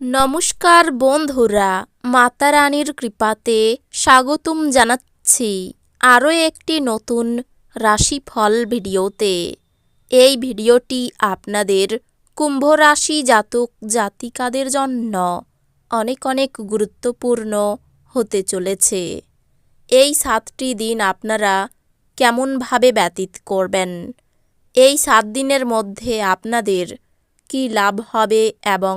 নমস্কার বন্ধুরা মাতা রানীর কৃপাতে স্বাগতম জানাচ্ছি আরও একটি নতুন রাশিফল ভিডিওতে। এই ভিডিওটি আপনাদের কুম্ভ রাশি জাতক জাতিকাদের জন্য অনেক অনেক গুরুত্বপূর্ণ হতে চলেছে। এই সাতটি দিন আপনারা কেমনভাবে ব্যতীত করবেন? এই সাত দিনের মধ্যে আপনাদের কী লাভ হবে এবং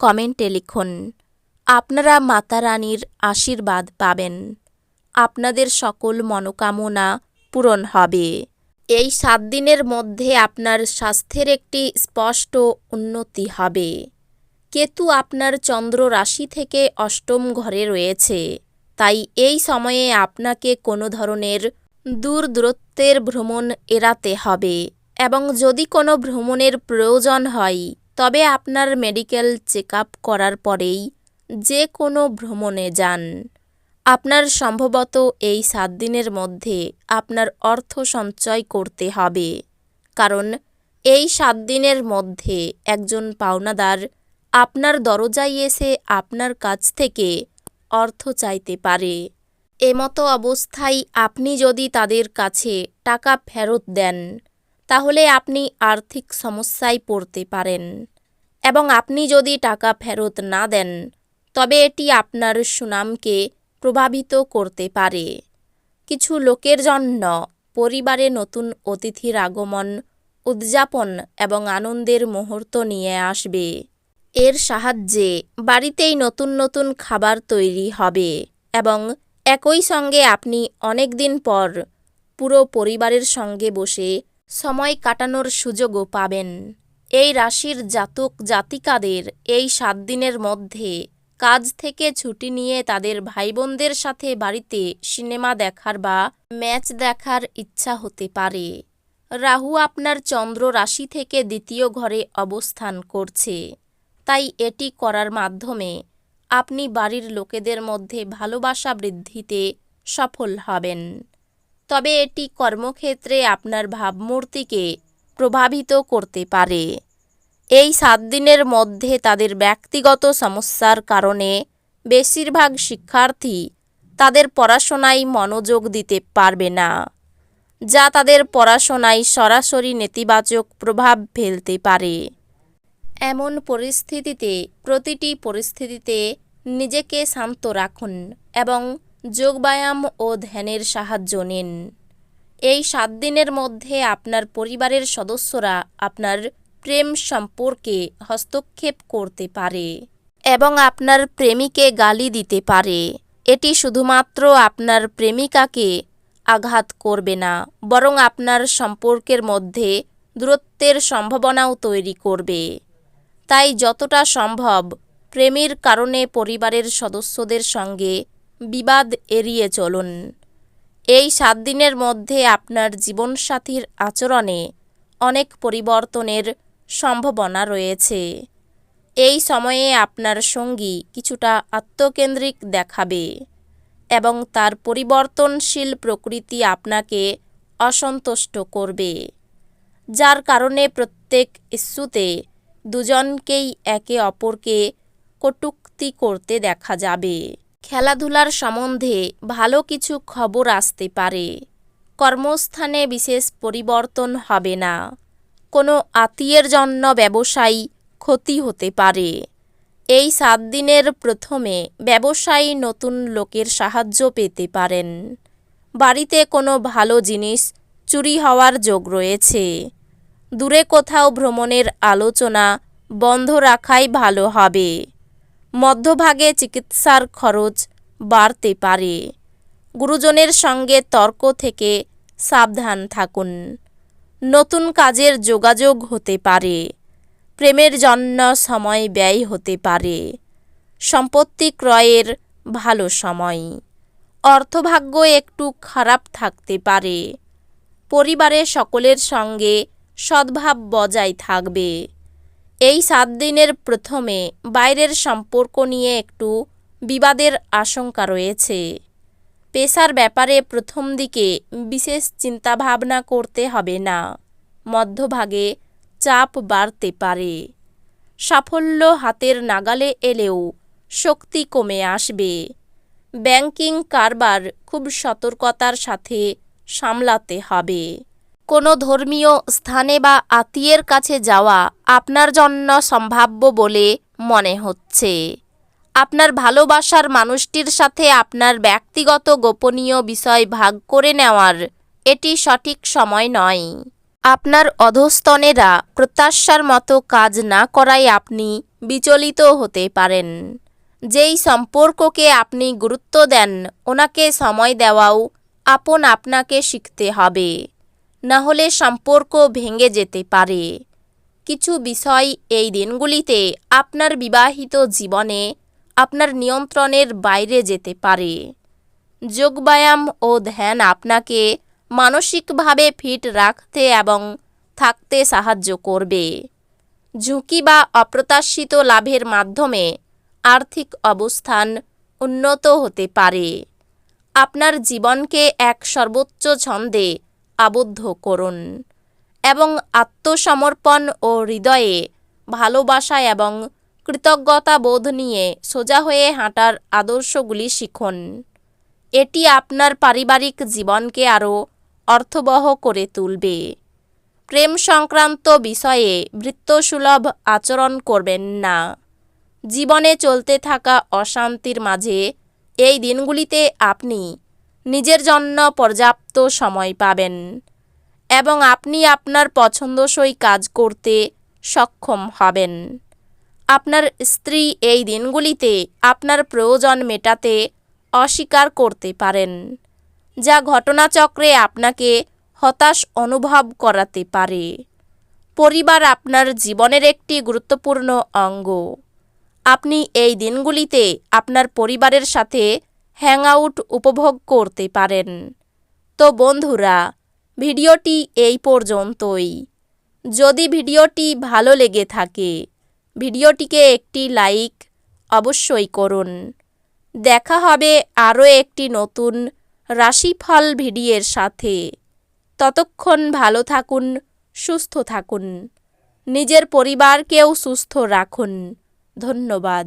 কমেন্টে লিখুন, আপনারা মাতা রানীর আশীর্বাদ পাবেন। আপনাদের সকল মনোকামনা পূরণ হবে। এই সাত দিনের মধ্যে আপনার স্বাস্থ্যের একটি স্পষ্ট উন্নতি হবে। কেতু আপনার চন্দ্র রাশি থেকে অষ্টম ঘরে রয়েছে। তাই এই সময়ে আপনাকে কোনো ধরনের দূর দূরত্বের ভ্রমণ এড়াতে হবে এবং যদি কোনো ভ্রমণের প্রয়োজন হয় তবে আপনার মেডিকেল চেক করার পরেই যে কোনো ভ্রমণে যান। আপনার সম্ভবত এই সাত দিনের মধ্যে আপনার অর্থ সঞ্চয় করতে হবে। কারণ এই সাত দিনের মধ্যে একজন পাওনাদার আপনার দরজায় এসে আপনার কাছ থেকে অর্থ চাইতে পারে। এমতো অবস্থায় আপনি যদি তাদের কাছে টাকা ফেরত দেন তাহলে আপনি আর্থিক সমস্যায় পড়তে পারেন। এবং আপনি যদি টাকা ফেরত না দেন, তবে এটি আপনার সুনামকে প্রভাবিত করতে পারে। কিছু লোকের জন্য পরিবারে নতুন অতিথির আগমন, উদযাপন এবং আনন্দের মুহূর্ত নিয়ে আসবে। এর সাহায্যে বাড়িতেই নতুন নতুন খাবার তৈরি হবে এবং একই সঙ্গে আপনি অনেক দিন পর পুরো পরিবারের সঙ্গে বসে সময় কাটানোর সুযোগও পাবেন। এই রাশির জাতক জাতিকাদের এই সাত দিনের মধ্যে কাজ থেকে ছুটি নিয়ে তাদের ভাইবোনদের সাথে বাড়িতে সিনেমা দেখার বা ম্যাচ দেখার ইচ্ছা হতে পারে। রাহু আপনার চন্দ্র রাশি থেকে দ্বিতীয় ঘরে অবস্থান করছে। তাই এটি করার মাধ্যমে আপনি বাড়ির লোকেদের মধ্যে ভালোবাসা বৃদ্ধিতে সফল হবেন। তবে এটি কর্মক্ষেত্রে আপনার ভাবমূর্তিকে প্রভাবিত করতে পারে। এই সাত দিনের মধ্যে তাদের ব্যক্তিগত সমস্যার কারণে বেশিরভাগ শিক্ষার্থী তাদের পড়াশোনায় মনোযোগ দিতে পারবে না, যা তাদের পড়াশোনায় সরাসরি নেতিবাচক প্রভাব ফেলতে পারে। এমন পরিস্থিতিতে, প্রতিটি পরিস্থিতিতে নিজেকে শান্ত রাখুন এবং যোগব্যায়াম ও ধ্যানের সাহায্য নিন। এই সাত দিনের মধ্যে আপনার পরিবারের সদস্যরা আপনার প্রেম সম্পর্কে হস্তক্ষেপ করতে পারে এবং আপনার প্রেমিকে গালি দিতে পারে। এটি শুধুমাত্র আপনার প্রেমিকাকে আঘাত করবে না, বরং আপনার সম্পর্কের মধ্যে দূরত্বের সম্ভাবনাও তৈরি করবে। তাই যতটা সম্ভব প্রেমের কারণে পরিবারের সদস্যদের সঙ্গে বিবাদ এড়িয়ে চলুন। এই সাত দিনের মধ্যে আপনার জীবনসাথীর আচরণে অনেক পরিবর্তনের সম্ভাবনা রয়েছে। এই সময়ে আপনার সঙ্গী কিছুটা আত্মকেন্দ্রিক দেখাবে এবং তার পরিবর্তনশীল প্রকৃতি আপনাকে অসন্তুষ্ট করবে, যার কারণে প্রত্যেক ইস্যুতে দুজনকেই একে অপরকে কটূক্তি করতে দেখা যাবে। খেলাধুলার সম্বন্ধে ভালো কিছু খবর আসতে পারে। কর্মস্থানে বিশেষ পরিবর্তন হবে না। কোনো আত্মীয়ের জন্য ব্যবসায়ী ক্ষতি হতে পারে। এই সাত দিনের প্রথমে ব্যবসায়ী নতুন লোকের সাহায্য পেতে পারেন। বাড়িতে কোনো ভালো জিনিস চুরি হওয়ার যোগ রয়েছে। দূরে কোথাও ভ্রমণের আলোচনা বন্ধ রাখাই ভালো হবে। মধ্যভাগে চিকিৎসার খরচ বাড়তে পারে। গুরুজনের সঙ্গে তর্ক থেকে সাবধান থাকুন। নতুন কাজের যোগাযোগ হতে পারে। প্রেমের জন্য সময় ব্যয় হতে পারে। সম্পত্তি ক্রয়ের ভালো সময়। অর্থভাগ্য একটু খারাপ থাকতে পারে। পরিবারের সকলের সঙ্গে সদ্ভাব বজায় থাকবে। এই সাত দিনের প্রথমে বাইরের সম্পর্ক নিয়ে একটু বিবাদের আশঙ্কা রয়েছে। পেশার ব্যাপারে প্রথম দিকে বিশেষ চিন্তাভাবনা করতে হবে না। মধ্যভাগে চাপ বাড়তে পারে। সাফল্য হাতের নাগালে এলেও শক্তি কমে আসবে। ব্যাংকিং কারবার খুব সতর্কতার সাথে সামলাতে হবে। কোনো ধর্মীয় স্থানে বা আত্মীয়ের কাছে যাওয়া আপনার জন্য সম্ভাব্য বলে মনে হচ্ছে। আপনার ভালোবাসার মানুষটির সাথে আপনার ব্যক্তিগত গোপনীয় বিষয় ভাগ করে নেওয়ার এটি সঠিক সময় নয়। আপনার অধস্তনেরা প্রত্যাশার মতো কাজ না করায় আপনি বিচলিত হতে পারেন। যেই সম্পর্ককে আপনি গুরুত্ব দেন, ওনাকে সময় দেওয়াও আপন আপনাকে শিখতে হবে। না হলে সম্পর্ক ভেঙে যেতে পারে। কিছু বিষয় এই দিনগুলিতে আপনার বিবাহিত জীবনে আপনার নিয়ন্ত্রণের বাইরে যেতে পারে। যোগব্যায়াম ও ধ্যান আপনাকে মানসিকভাবে ফিট রাখতে এবং থাকতে সাহায্য করবে। ঝুঁকি বা অপ্রত্যাশিত লাভের মাধ্যমে আর্থিক অবস্থান উন্নত হতে পারে। আপনার জীবনকে এক সর্বোচ্চ ছন্দে আবদ্ধ করুন এবং আত্মসমর্পণ ও হৃদয়ে ভালোবাসা এবং কৃতজ্ঞতা বোধ নিয়ে সোজা হয়ে হাঁটার আদর্শগুলি শিখুন। এটি আপনার পারিবারিক জীবনকে আরও অর্থবহ করে তুলবে। প্রেম সংক্রান্ত বিষয়ে বৃত্তসুলভ আচরণ করবেন না। জীবনে চলতে থাকা অশান্তির মাঝে এই দিনগুলিতে আপনি নিজের জন্য পর্যাপ্ত সময় পাবেন এবং আপনি আপনার পছন্দসই কাজ করতে সক্ষম হবেন। আপনার স্ত্রী এই দিনগুলিতে আপনার প্রয়োজন মেটাতে অস্বীকার করতে পারেন, যা ঘটনাচক্রে আপনাকে হতাশ অনুভব করাতে পারে। পরিবার আপনার জীবনের একটি গুরুত্বপূর্ণ অঙ্গ। আপনি এই দিনগুলিতে আপনার পরিবারের সাথে হ্যাংআউট উপভোগ করতে পারেন। তো বন্ধুরা, ভিডিওটি এই পর্যন্তই। যদি ভিডিওটি ভালো লেগে থাকে, ভিডিওটিকে একটি লাইক অবশ্যই করুন। দেখা হবে আরও একটি নতুন রাশিফল ভিডিওর সাথে। ততক্ষণ ভালো থাকুন, সুস্থ থাকুন। নিজের পরিবারকেও সুস্থ রাখুন। ধন্যবাদ।